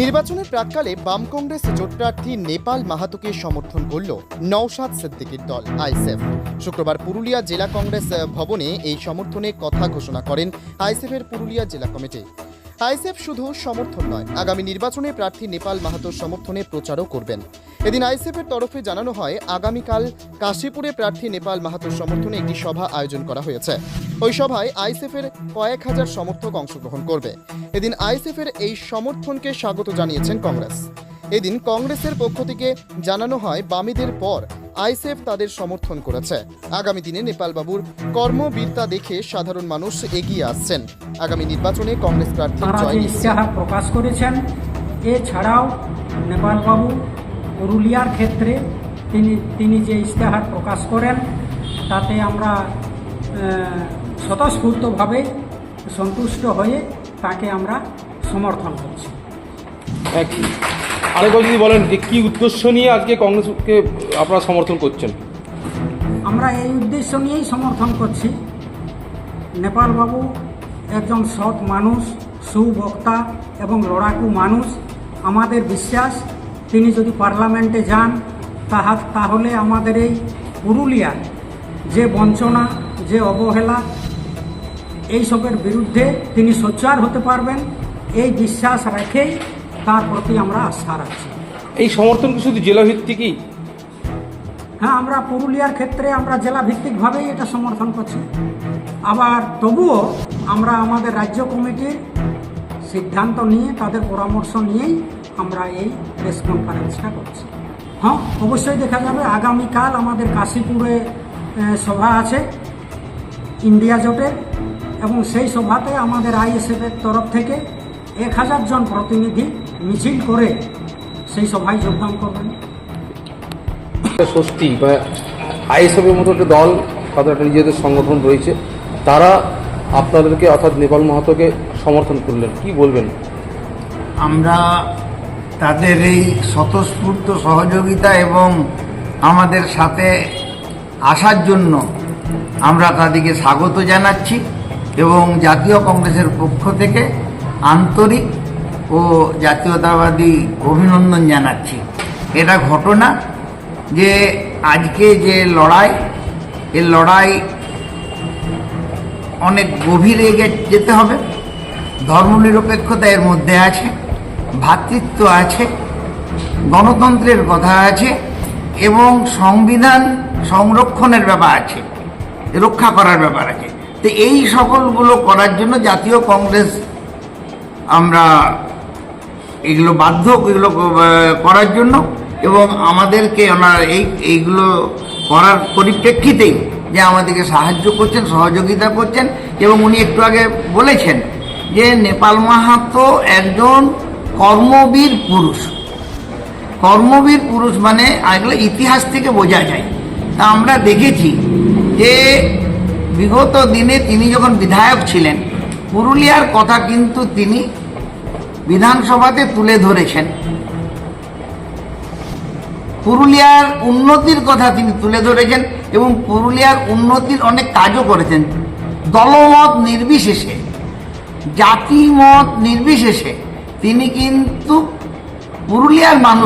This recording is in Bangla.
নির্বাচনের প্রাককালে বাম কংগ্রেস জোট প্রার্থী নেপাল মাহাতোকে সমর্থন করল নওশাদ সিদ্দিকির দল আইসেফ শুক্রবার পুরুলিয়া জেলা কংগ্রেস ভবনে এই সমর্থনে কথা ঘোষণা করেন আইসেফের পুরুলিয়া জেলা কমিটি। আইসেফ শুধু সমর্থন নয়, আগামী নির্বাচনে প্রার্থী নেপাল মাহাতোর সমর্থনে প্রচারও করবেন। এদিন আইসেফের তরফে জানানো হয়, আগামীকাল কাশীপুরে প্রার্থী নেপাল মাহাতোর সমর্থনে একটি সভা আয়োজন করা হয়েছে। ওই সভায় আইসেফের কয়েক হাজার সমর্থক অংশগ্রহণ করবে। এদিন আইসেফের এই সমর্থনকে স্বাগত জানিয়েছেন কংগ্রেস। এদিন কংগ্রেসের পক্ষ থেকে জানানো হয়, বামীদের পর আইসেফ তাদের সমর্থন করেছে। আগামী দিনে নেপালবাবুর কর্মবীরতা দেখে সাধারণ মানুষ এগিয়ে আসছেন। আগামী নির্বাচনে কংগ্রেস প্রার্থীর তারা জয়। প্রকাশ করেছেন এছাড়াও নেপালবাবু পুরুলিয়ার ক্ষেত্রে তিনি তিনি যে ইশতেহার প্রকাশ করেন তাতে আমরা স্বতঃস্ফূর্তভাবে সন্তুষ্ট হয়ে তাকে আমরা সমর্থন করছি। আরেকবার যদি বলেন যে কি উদ্দেশ্য নিয়ে আজকে কংগ্রেসকে আপনারা সমর্থন করছেন? আমরা এই উদ্দেশ্য নিয়েই সমর্থন করছি। নেপালবাবু একজন সৎ মানুষ, সুবক্তা এবং লড়াকু মানুষ। আমাদের বিশ্বাস, তিনি যদি পার্লামেন্টে যান, তাহা তাহলে আমাদের এই পুরুলিয়ার যে বঞ্চনা, যে অবহেলা, এইসবের বিরুদ্ধে তিনি সোচ্চার হতে পারবেন। এই বিশ্বাস রেখেই তার প্রতি আমরা আস্থা রাখছি। এই সমর্থন কি শুধু জেলা ভিত্তিকই হ্যাঁ আমরা পুরুলিয়ার ক্ষেত্রে আমরা জেলা ভিত্তিকভাবেই এটা সমর্থন করছি। আবার তবুও আমরা আমাদের রাজ্য কমিটির সিদ্ধান্ত নিয়ে তাদের পরামর্শ নিয়েই আমরা এই প্রেস কনফারেন্সটা করছি। হ্যাঁ অবশ্যই দেখা যাবে আগামীকাল আমাদের কাশীপুরে সভা আছে ইন্ডিয়া জোটের এবং সেই সভাতে আমাদের আইএসএফের তরফ থেকে এক হাজার জন প্রতিনিধি মিছিল করে সেই সভায় যোগদান করবেন। স্বস্তি বা আইএসএফের মতো একটা দল তাদের একটা নিজেদের সংগঠন রয়েছে তারা আপনাদেরকে অর্থাৎ নেপাল মাহাতোকে সমর্থন করলেন। কি বলবেন? আমরা তাদের এই স্বতঃস্ফূর্ত সহযোগিতা এবং আমাদের সাথে আসার জন্য আমরা তাদেরকে স্বাগত জানাচ্ছি এবং জাতীয় কংগ্রেসের পক্ষ থেকে আন্তরিক ও জাতীয়তাবাদী অভিনন্দন জানাচ্ছি। এটা ঘটনা যে আজকে যে লড়াই এই লড়াই অনেক গভীরে যেতে হবে। ধর্মনিরপেক্ষতা এর মধ্যে আছে ভ্রাতৃত্ব আছে, গণতন্ত্রের কথা আছে এবং সংবিধান সংরক্ষণের ব্যাপার আছে, রক্ষা করার ব্যাপার আছে। তো এই সকলগুলো করার জন্য জাতীয় কংগ্রেস আমরা এগুলো বাধ্য, এগুলো করার জন্য এবং আমাদেরকে ওনার এই, এইগুলো করার পরিপ্রেক্ষিতেই যে আমাদেরকে সাহায্য করছেন, সহযোগিতা করছেন এবং উনি একটু আগে বলেছেন যে নেপাল মাহাতো একজন কর্মবীর পুরুষ। কর্মবীর পুরুষ মানে এগুলো ইতিহাস থেকে বোঝা যায়। তা আমরা দেখেছি যে বিগত দিনে তিনি যখন বিধায়ক ছিলেন, পুরুলিয়ার কথা কিন্তু তিনি বিধানসভাতে তুলে ধরেছেন। পুরুলিয়ার উন্নতির কথা তিনি তুলে ধরেছেন এবং পুরুলিয়ার উন্নতির অনেক কাজও করেছেন। দলমত নির্বিশেষে জাতি মত নির্বিশেষে তিনি কিন্তু পুরুলিয়ার মানুষ